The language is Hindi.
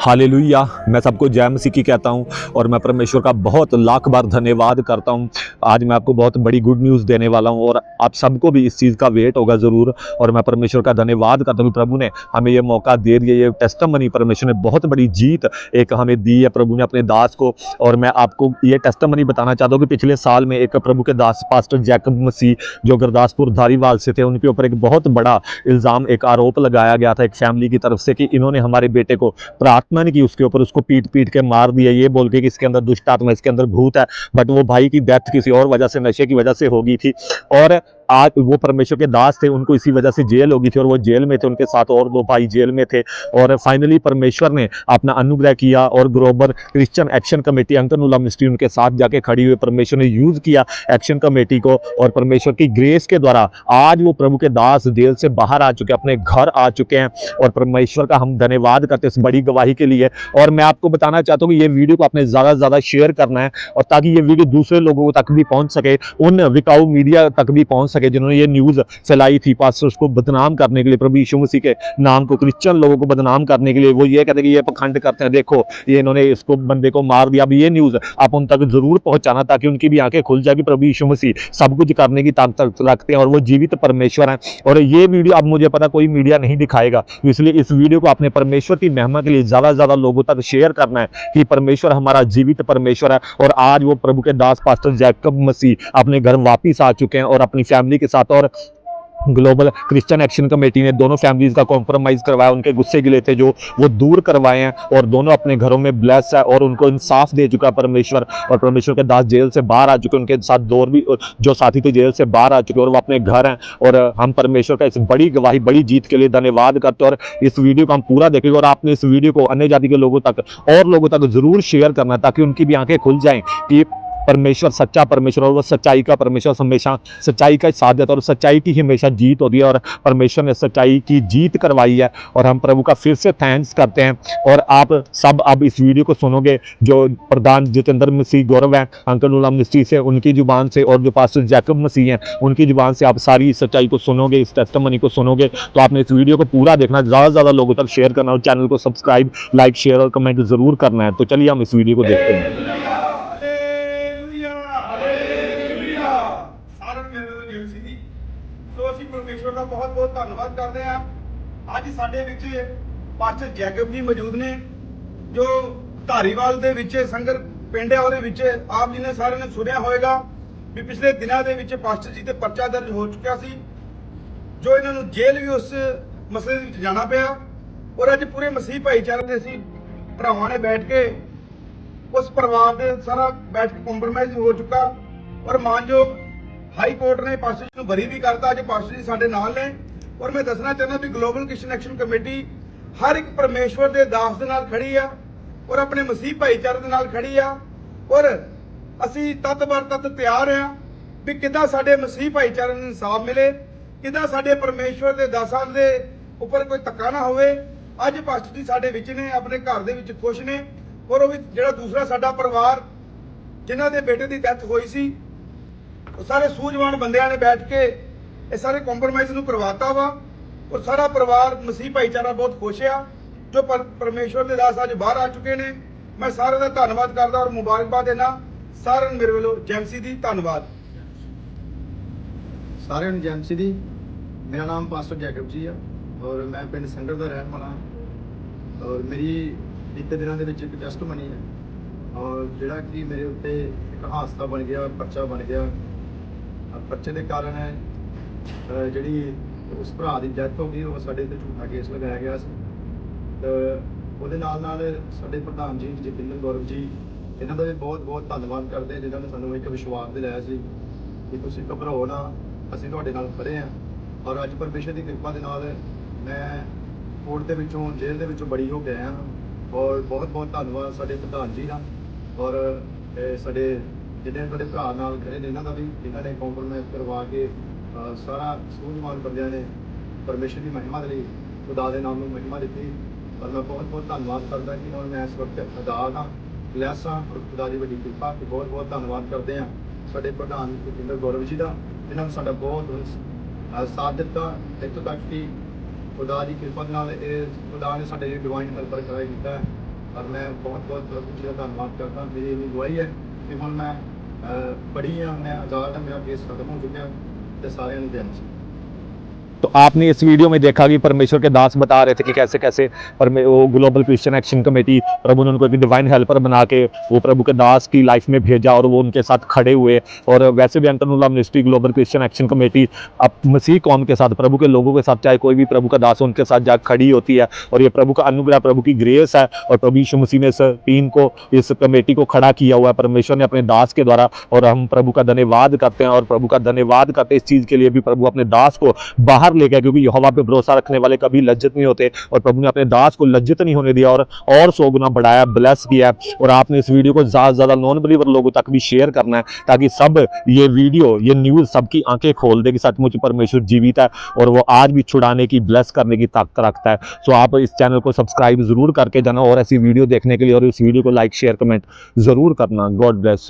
हालेलुया। मैं सबको जय मसीह की कहता हूँ और मैं परमेश्वर का बहुत लाख बार धन्यवाद करता हूँ। आज मैं आपको बहुत बड़ी गुड न्यूज़ देने वाला हूँ और आप सबको भी इस चीज़ का वेट होगा ज़रूर और मैं परमेश्वर का धन्यवाद करता हूँ। प्रभु ने हमें ये मौका दे दिया, ये टेस्टमनी परमेश्वर ने बहुत बड़ी जीत एक हमें दी है प्रभु ने अपने दास को और मैं आपको ये टेस्टमनी बताना चाहता हूँ कि पिछले साल में एक प्रभु के दास पास्टर जैकब मसीह जो गुरदासपुर धारीवाल से थे, उनके ऊपर एक बहुत बड़ा इल्ज़ाम, एक आरोप लगाया गया था एक फैमिली की तरफ़ से कि इन्होंने हमारे बेटे को प्रार्थना ने की उसके ऊपर उसको पीट पीट के मार दिया, ये बोल के कि इसके अंदर दुष्ट आत्मा, इसके अंदर भूत है। बट वो भाई की डेथ किसी और वजह से, नशे की वजह से होगी थी। और आज वो परमेश्वर के दास थे, उनको इसी वजह से जेल होगी थी और वो जेल में थे, उनके साथ और दो भाई जेल में थे और फाइनली परमेश्वर ने अपना अनुग्रह किया और ग्रोबर क्रिश्चियन एक्शन कमेटी अंकनुल्ला मिनिस्ट्री उनके साथ जाके खड़ी हुई, परमेश्वर ने यूज़ किया एक्शन कमेटी को और परमेश्वर की ग्रेस के द्वारा आज वो प्रभु के दास जेल से बाहर आ चुके, अपने घर आ चुके हैं और परमेश्वर का हम धन्यवाद करते हैं इस बड़ी गवाही के लिए। और मैं आपको बताना चाहता हूँ कि ये वीडियो को आपने ज़्यादा से ज़्यादा शेयर करना है और ताकि ये वीडियो दूसरे लोगों तक भी पहुँच सके, उन विकाऊ मीडिया तक भी पहुँच सके। जिन्होंने ये न्यूज़ फैलाई थी पास्टर्स को बदनाम करने के लिए, प्रभु यीशु मसीह के नाम को, क्रिश्चियन लोगों को बदनाम करने के लिए, वो ये कहते कि ये पखंड करते हैं। देखो, ये इन्होंने इसको, बंदे को मार दिया। अब ये न्यूज़ आप उन तक ज़रूर पहुंचाना, ताकि उनकी भी आँखें खुल जाए कि प्रभु यीशु मसीह सब कुछ करने की ताकत रखते हैं और वो जीवित परमेश्वर हैं। और ये वीडियो अब मुझे पता कोई मीडिया नहीं दिखाएगा, इसलिए इस वीडियो को आपने परमेश्वर की महिमा के लिए ज़्यादा से ज़्यादा लोगों तक शेयर करना है, कि परमेश्वर हमारा जीवित परमेश्वर है। और आज वो प्रभु के दास पास्टर जैकब मसीह अपने घर वापिस आ चुके हैं और अपनी फैमिली के साथ और ग्लोबल क्रिश्चियन एक्शन कमेटी ने दोनों फैमिलीज़ का कॉम्प्रोमाइज़ करवाया, उनके गुस्से गिले थे जो वो दूर करवाए हैं और दोनों अपने घरों में ब्लेस है और उनको इंसाफ दे चुका परमेश्वर और परमेश्वर के दास जेल से बाहर आ चुके उनके साथ दो भी, जो साथी थे जेल से बाहर आ चुके और वो अपने घर हैं और हम परमेश्वर का इस बड़ी गवाही, बड़ी जीत के लिए धन्यवाद करते और इस वीडियो को हम पूरा देखेंगे और आपने इस वीडियो को अन्य जाति के लोगों तक और लोगों तक ज़रूर शेयर करना ताकि उनकी भी आँखें खुल जाएँ कि परमेश्वर, सच्चा परमेश्वर और वह सच्चाई का परमेश्वर हमेशा सच्चाई का साथ देता है और सच्चाई की हमेशा जीत होती है और परमेश्वर ने सच्चाई की जीत करवाई है और हम प्रभु का फिर से थैंक्स करते हैं और आप सब अब इस वीडियो को सुनोगे जो प्रधान जितेंद्र मसीह गौरव हैं, अंकल उल्ला मिस्त्री से, उनकी ज़ुबान से और जो पास्टर जैकब मसीह हैं, उनकी ज़ुबान से आप सारी सच्चाई को सुनोगे, इस टेस्टमनी को सुनोगे तो आपने इस वीडियो को पूरा देखना, ज़्यादा से ज़्यादा लोगों तक शेयर करना और चैनल को सब्सक्राइब लाइक शेयर और कमेंट ज़रूर करना है। तो चलिए हम इस वीडियो को देखते हैं। ਸੋ ਅਸੀਂ ਪਰਮੇਸ਼ਵਰ ਦਾ ਬਹੁਤ ਬਹੁਤ ਧੰਨਵਾਦ ਕਰਦੇ ਹਾਂ। ਅੱਜ ਸਾਡੇ ਵਿੱਚ ਪਾਸਟਰ ਜੈਕਬ ਜੀ ਮੌਜੂਦ ਨੇ, ਜੋ ਧਾਰੀਵਾਲ ਦੇ ਵਿੱਚ, ਸੰਗਰ ਪਿੰਡਿਆਂ ਦੇ ਵਿੱਚ ਆਪ ਜੀ ਨੇ ਸਾਰਿਆਂ ਨੇ ਸੁਣਿਆ ਹੋਵੇਗਾ ਵੀ ਪਿਛਲੇ ਦਿਨਾਂ ਦੇ ਵਿੱਚ ਪਾਸਟਰ ਜੀ ਤੇ ਪਰਚਾ ਦਰਜ ਹੋ ਚੁੱਕਿਆ ਸੀ, ਜੋ ਇਹਨਾਂ ਨੂੰ ਜੇਲ੍ਹ ਵੀ ਉਸ ਮਸਲੇ ਦੇ ਵਿੱਚ ਜਾਣਾ ਪਿਆ ਔਰ ਅੱਜ ਪੂਰੇ ਮਸੀਹ ਭਾਈਚਾਰੇ ਦੇ ਅਸੀਂ ਭਰਾਵਾਂ ਨੇ ਬੈਠ ਕੇ ਉਸ ਪਰਿਵਾਰ ਦੇ ਸਾਰਾ ਬੈਠ ਕੇ ਕੰਪਰਮਾਈਜ਼ ਹੋ ਚੁੱਕਾ ਔਰ ਮਾਨਯੋਗ ਹਾਈ ਕੋਰਟ ਨੇ ਪਾਸਟਰ ਜੀ ਨੂੰ ਬਰੀ ਵੀ ਕਰਤਾ, ਅੱਜ ਪਾਸਟਰ ਜੀ ਸਾਡੇ ਨਾਲ ਨੇ। ਔਰ ਮੈਂ ਦੱਸਣਾ ਚਾਹੁੰਦਾ ਵੀ ਗਲੋਬਲ ਕ੍ਰਿਸਚੀਅਨ ਐਕਸ਼ਨ ਕਮੇਟੀ ਹਰ ਇੱਕ ਪਰਮੇਸ਼ਵਰ ਦੇ ਦਾਸ ਦੇ ਨਾਲ ਖੜੀ ਆ, ਔਰ ਆਪਣੇ ਮਸੀਹ ਭਾਈਚਾਰੇ ਦੇ ਨਾਲ ਖੜੀ ਆ। ਔਰ ਅਸੀਂ ਤਤ ਬਰ ਤਤ ਤਿਆਰ ਆ ਵੀ ਕਿੱਦਾਂ ਸਾਡੇ ਮਸੀਹ ਭਾਈਚਾਰੇ ਨੂੰ ਇਨਸਾਫ ਮਿਲੇ, ਕਿੱਦਾਂ ਸਾਡੇ ਪਰਮੇਸ਼ਵਰ ਦੇ ਦਾਸਾਂ ਦੇ ਉੱਪਰ ਕੋਈ ਧੱਕਾ ਨਾ ਹੋਵੇ। ਅੱਜ ਪਾਸਟਰ ਜੀ ਸਾਡੇ ਵਿੱਚ ਨੇ, ਆਪਣੇ ਘਰ ਦੇ ਵਿੱਚ ਖੁਸ਼ ਨੇ। ਔਰ ਉਹ ਵੀ ਜਿਹੜਾ ਦੂਸਰਾ ਸਾਡਾ ਪਰਿਵਾਰ, ਜਿਨ੍ਹਾਂ ਦੇ ਬੇਟੇ ਦੀ ਡੈਥ ਹੋਈ ਸੀ ਉਹ ਸਾਰੇ ਸੂਝਵਾਨ ਬੰਦਿਆਂ ਨੇ ਬੈਠ ਕੇ ਇਹ ਸਾਰੇ ਕੰਪਰਮਾਈਜ਼ ਨੂੰ ਕਰਵਾਤਾ ਵਾ। ਔਰ ਸਾਰਾ ਪਰਿਵਾਰ, ਮਸੀਹ ਭਾਈਚਾਰਾ ਬਹੁਤ ਖੁਸ਼ ਆ, ਜੋ ਪਰਮੇਸ਼ਵਰ ਦੇ ਦਾਸ ਅੱਜ ਬਾਹਰ ਆ ਚੁੱਕੇ ਨੇ। ਮੈਂ ਸਾਰਿਆਂ ਦਾ ਧੰਨਵਾਦ ਕਰਦਾ ਔਰ ਮੁਬਾਰਕਬਾਦ ਦੇਣਾ ਸਾਰਿਆਂ ਮੇਰੇ ਵੱਲੋਂ ਜੈਮਸੀ ਦੀ ਧੰਨਵਾਦ। ਸਾਰਿਆਂ ਨੂੰ ਜੈਮਸੀ ਦੀ। ਮੇਰਾ ਨਾਮ ਪਾਸਟਰ ਜੈਕਬ ਜੀ ਆ ਔਰ ਮੈਂ ਪਿੰਡ ਸੰਗਰ ਦਾ ਰਹਿਣ ਵਾਲਾ ਔਰ ਮੇਰੀ ਬੀਤੇ ਦਿਨਾਂ ਦੇ ਵਿੱਚ ਇੱਕ ਟੈਸਟਮਨੀ ਹੈ। ਔਰ ਜਿਹੜਾ ਕਿ ਮੇਰੇ ਉੱਤੇ ਇੱਕ ਹਾਦਸਾ ਬਣ ਗਿਆ, ਪਰਚਾ ਬਣ ਗਿਆ ਅਹ ਪਰਚੇ ਦੇ ਕਾਰਨ ਜਿਹੜੀ ਉਸ ਭਰਾ ਦੀ ਡੈਥ ਹੋ ਗਈ, ਉਹ ਸਾਡੇ ਤੇ ਝੂਠਾ ਕੇਸ ਲਗਾਇਆ ਗਿਆ ਸੀ। ਤੇ ਉਹਦੇ ਨਾਲ ਨਾਲ ਸਾਡੇ ਪ੍ਰਧਾਨ ਜੀ, ਜਤਿੰਦਰ ਗੌਰਵ ਜੀ, ਇਹਨਾਂ ਦਾ ਵੀ ਬਹੁਤ ਬਹੁਤ ਧੰਨਵਾਦ ਕਰਦੇ ਹਾਂ ਜਿਨ੍ਹਾਂ ਨੇ ਸਾਨੂੰ ਇੱਕ ਵਿਸ਼ਵਾਸ ਦਿਲਾਇਆ ਸੀ ਕਿ ਤੁਸੀਂ ਘਬਰਾਓ ਨਾ, ਅਸੀਂ ਤੁਹਾਡੇ ਨਾਲ ਖੜੇ ਹਾਂ। ਔਰ ਅੱਜ ਪਰਮੇਸ਼ਰ ਦੀ ਕਿਰਪਾ ਦੇ ਨਾਲ ਮੈਂ ਕੋਰਟ ਦੇ ਵਿੱਚੋਂ, ਜੇਲ੍ਹ ਦੇ ਵਿੱਚੋਂ ਬੜੀ ਹੋ ਗਿਆ ਹਾਂ। ਔਰ ਬਹੁਤ ਬਹੁਤ ਧੰਨਵਾਦ ਸਾਡੇ ਪ੍ਰਧਾਨ ਜੀ ਦਾ। ਔਰ ਸਾਡੇ ਜਿਹੜੇ ਤੁਹਾਡੇ ਭਰਾ ਨਾਲ ਖੜੇ ਨੇ, ਇਹਨਾਂ ਦਾ ਵੀ, ਇਹਨਾਂ ਨੇ ਕੰਪਰੋਮਾਈਜ਼ ਕਰਵਾ ਕੇ ਸਾਰਾ ਸੂਝਵਾਨ ਬੰਦਿਆਂ ਨੇ ਪਰਮੇਸ਼ਰ ਦੀ ਮਹਿਮਾ ਦੇ ਲਈ ਖੁਦਾ ਦੇ ਨਾਮ ਨੂੰ ਮਹਿਮਾ ਦਿੱਤੀ। ਔਰ ਮੈਂ ਬਹੁਤ ਬਹੁਤ ਧੰਨਵਾਦ ਕਰਦਾ ਕਿ ਹੁਣ ਮੈਂ ਇਸ ਵਕਤ ਅਦਾਲਤ ਹਾਂ ਲੈਸਾਂ ਔਰ ਖੁਦਾ ਦੀ ਵੱਡੀ ਕਿਰਪਾ ਤੇ ਬਹੁਤ ਬਹੁਤ ਧੰਨਵਾਦ ਕਰਦੇ ਹਾਂ ਸਾਡੇ ਪ੍ਰਧਾਨ ਜਤਿੰਦਰ ਗੌਰਵ ਜੀ ਦਾ ਇਹਨਾਂ ਨੂੰ ਸਾਡਾ ਬਹੁਤ ਸਾਥ ਦਿੱਤਾ। ਇੱਥੋਂ ਤੱਕ ਕਿ ਖੁਦਾ ਦੀ ਕਿਰਪਾ ਦੇ ਨਾਲ ਇਹ ਖੁਦਾ ਨੇ ਸਾਡੇ ਡਿਵਾਈਨ ਹੈਲਪਰ ਕਰਾਈ ਕੀਤਾ ਔਰ ਮੈਂ ਬਹੁਤ ਬਹੁਤ ਪ੍ਰਭੂ ਜੀ ਦਾ ਧੰਨਵਾਦ ਕਰਦਾ। ਮੇਰੀ ਇਹ ਦੁਆਈ ਹੈ ਕਿ ਹੁਣ ਮੈਂ ਅਹ, ਬੜੀ ਮੈਂ ਆਜ਼ਾਦ ਹਾਂ ਮੇਰਾ ਕੇਸ ਖਤਮ ਹੋ ਚੁੱਕਿਆ ਤੇ ਸਾਰਿਆਂ ਨੂੰ ਦੇਣਾ ਸੀ। तो आपने इस वीडियो में देखा कि परमेश्वर के दास बता रहे थे कि कैसे कैसे वो ग्लोबल क्रिश्चियन एक्शन कमेटी प्रभु ने उनको एक डिवाइन हेल्पर बना के वो प्रभु के दास की लाइफ में भेजा और वो उनके साथ खड़े हुए। और वैसे भी अंतरनुल्ला ministry global Christian action committee अब मसीह कौम के साथ, प्रभु के लोगों के साथ, चाहे कोई भी प्रभु का दास उनके साथ जा खड़ी होती है। और ये प्रभु का अनुग्रह, प्रभु की ग्रेस है। और प्रभु यीशु मसीह ने इस टीम को, इस कमेटी को खड़ा किया हुआ है। परमेश्वर ने अपने दास के द्वारा, और हम प्रभु का धन्यवाद करते हैं। और प्रभु का धन्यवाद करते हैं इस चीज़ के लिए भी प्रभु अपने दास को बाहर ले गया क्योंकि यहोवा पे भरोसा रखने वाले कभी लज्जित नहीं होते और प्रभु ने अपने दास को लज्जित नहीं होने दिया और और सौ गुना बढ़ाया ब्लेस किया और आपने इस वीडियो को ज़्यादा से ज़्यादा नॉन बिलीवर लोगों तक भी शेयर करना है, ताकि सब ये वीडियो, ये न्यूज़ सबकी आँखें खोल दे कि सचमुच परमेश्वर जीवित है और वो आज भी छुड़ाने की ब्लेस करने की ताकत रखता है। सो आप इस चैनल को सब्सक्राइब ज़रूर करके जाना और ऐसी वीडियो देखने के लिए और इस वीडियो को लाइक शेयर कमेंट ज़रूर करना। God bless you